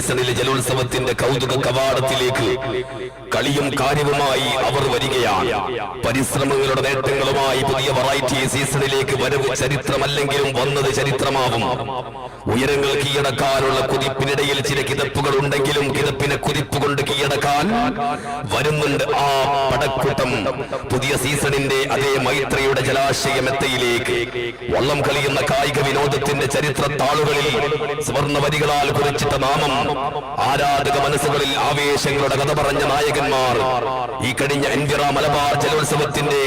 സീസണിലെ ജലോത്സവത്തിന്റെ കൗതുക കവാടത്തിലേക്ക് കളിയും കാര്യവുമായി അവർ വരികയാണ്. പരിശ്രമങ്ങളുടെ നേട്ടങ്ങളുമായി പുതിയ വെറൈറ്റി സീസണിലേക്ക് വരവ് ചരിത്രമല്ലെങ്കിലും വന്നത് ചരിത്രമാവും. ഉയരങ്ങൾ കീഴടക്കാനുള്ള കുതിപ്പിനിടയിൽ ചില കിതപ്പുകൾ ഉണ്ടെങ്കിലും കിതപ്പിനെ കുതിപ്പ് കൊണ്ട് കീഴടക്കാൻ വരുന്നുണ്ട് ആ പടക്കൂട്ടം പുതിയ സീസണിന്റെ അതേ മൈത്രിയുടെ ജലാശയമെത്തയിലേക്ക് വള്ളം കളിയുന്ന കായിക വിനോദത്തിന്റെ ചരിത്ര താളുകളിൽ സ്വർണവരികളാൽ കുറിച്ചിട്ട നാമം ആരാധക മനസ്സുകളിൽ ആവേശങ്ങളുടെ കഥ പറഞ്ഞ നായകന്മാർ. ഈ കഴിഞ്ഞ എൻവിറ മലബാർ ജലോത്സവത്തിന്റെ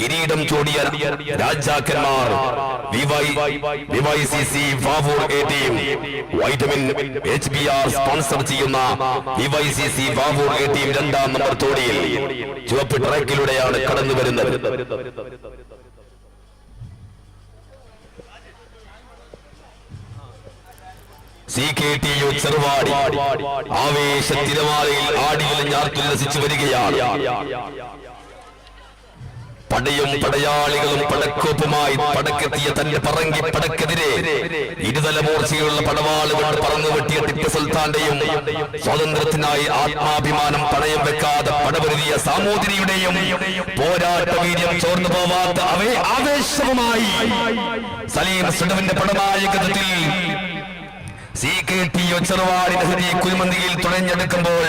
കിരീടം ചൂടിയ രാജാക്കന്മാർ. Vitamin H B R sponsor ചെയ്യുന്ന രണ്ടാം നമ്പർ തോടിയിൽ. ചുവപ്പ് ട്രാക്കിലൂടെയാണ് കടന്നു വരുന്നത്. C K T U Cheruvadi ആവേശ തിരമാലയിൽ ആടിയുലഞ്ഞാർത്തുല്ലസിച്ചു വരികയാണ്. പടയും പടയാളികളും പടക്കോപ്പുമായി പടക്കെത്തിയ തന്റെ പറങ്കി പടക്കെതിരെ ഇരുതല മൂർച്ചയുള്ള പടവാളുകൾ പറന്നു വെട്ടിയ ടിപ്പു സുൽത്താന്റെയും സ്വാതന്ത്ര്യത്തിനായി ആത്മാഭിമാനം പണയം വെക്കാതെ പടപൊരുതിയ സാമൂതിരിയുടെയും പോരാട്ട വീര്യം ചോർന്നു പോവാത്ത അവേ ആവേശവുമായി സലീം സുഡവിന്റെ പടനായകത്വത്തിൽ സി കെ ടി ഒ ഹൃദയ കുരുമന്തിയിൽ തുഴഞ്ഞെടുക്കുമ്പോൾ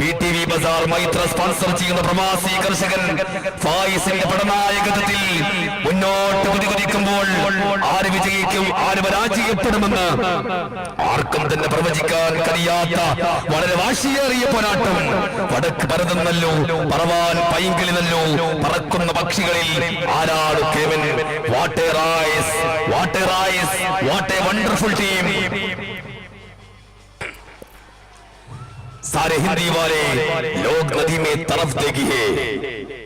പി ബസാർ മൈത്ര സ്പോൺസർ ചെയ്യുന്ന പ്രവാസി കർഷകൻ ഫായിസിന്റെ പടനായകത്വത്തിൽ മുന്നോട്ട് കുതികുതിക്കുമ്പോൾ ആര് വിജയിക്കും ആര് പരാജയപ്പെടുമെന്ന് ആർക്കും തന്നെ പ്രവചിക്കാൻ കഴിയാത്ത വളരെ വാശിയേറിയ പോരാട്ടം. വടക്ക് പരതുന്നല്ലോ പറവാൻ പൈങ്കിളിനല്ലോ പറക്കുന്ന പക്ഷികളിൽ ആരാണ് കേവൻ? What rice what rice what a wonderful team. सारे हिंदी वाले लोग नदी में तरफ़ देखिए